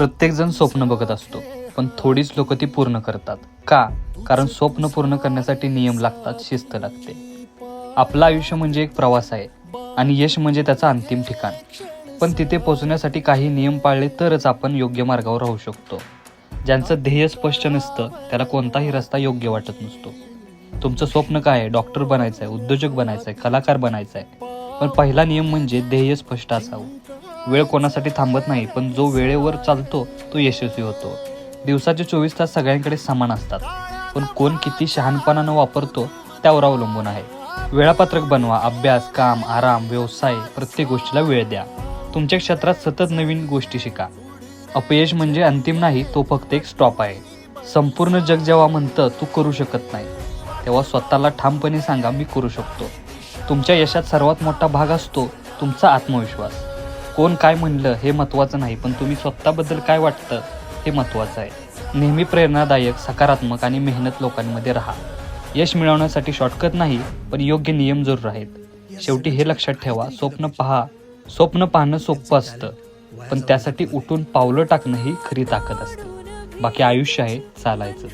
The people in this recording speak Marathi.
प्रत्येकजण स्वप्न बघत असतो पण थोडीच लोक ती पूर्ण करतात. का? कारण स्वप्न पूर्ण करण्यासाठी नियम लागतात शिस्त लागते. आपलं आयुष्य म्हणजे एक प्रवास आहे आणि यश म्हणजे त्याचं अंतिम ठिकाण. पण तिथे पोहोचण्यासाठी काही नियम पाळले तरच आपण योग्य मार्गावर राहू शकतो. ज्यांचं ध्येय स्पष्ट नसतं त्याला कोणताही रस्ता योग्य वाटत नसतो. तुमचं स्वप्न काय आहे? डॉक्टर बनायचं आहे उद्योजक बनायचं आहे कलाकार बनायचं आहे पण पहिला नियम म्हणजे ध्येय स्पष्ट असावं. वेळ कोणासाठी थांबत नाही पण जो वेळेवर चालतो तो यशस्वी होतो. दिवसाचे चोवीस तास सगळ्यांकडे समान असतात. पण कोण किती शहाणपणानं वापरतो त्यावर अवलंबून आहे. वेळापत्रक बनवा अभ्यास काम आराम व्यवसाय प्रत्येक गोष्टीला वेळ द्या. तुमच्या क्षेत्रात सतत नवीन गोष्टी शिका. अपयश म्हणजे अंतिम नाही तो फक्त एक स्टॉप आहे. संपूर्ण जग जेव्हा म्हणतं तू करू शकत नाही तेव्हा स्वतःला ठामपणे सांगा मी करू शकतो. तुमच्या यशात सर्वात मोठा भाग असतो तुमचा आत्मविश्वास. कोण काय म्हणलं हे महत्त्वाचं नाही पण तुम्ही स्वतःबद्दल काय वाटतं हे महत्त्वाचं आहे. नेहमी प्रेरणादायक सकारात्मक आणि मेहनत लोकांमध्ये राहा. यश मिळवण्यासाठी शॉर्टकट नाही पण योग्य नियम जरूर आहेत. शेवटी हे लक्षात ठेवा स्वप्न पहा. स्वप्न पाहणं सोपं असतं पण त्यासाठी उठून पावलं टाकणं ही खरी ताकद असते. बाकी आयुष्य आहे चालायचं.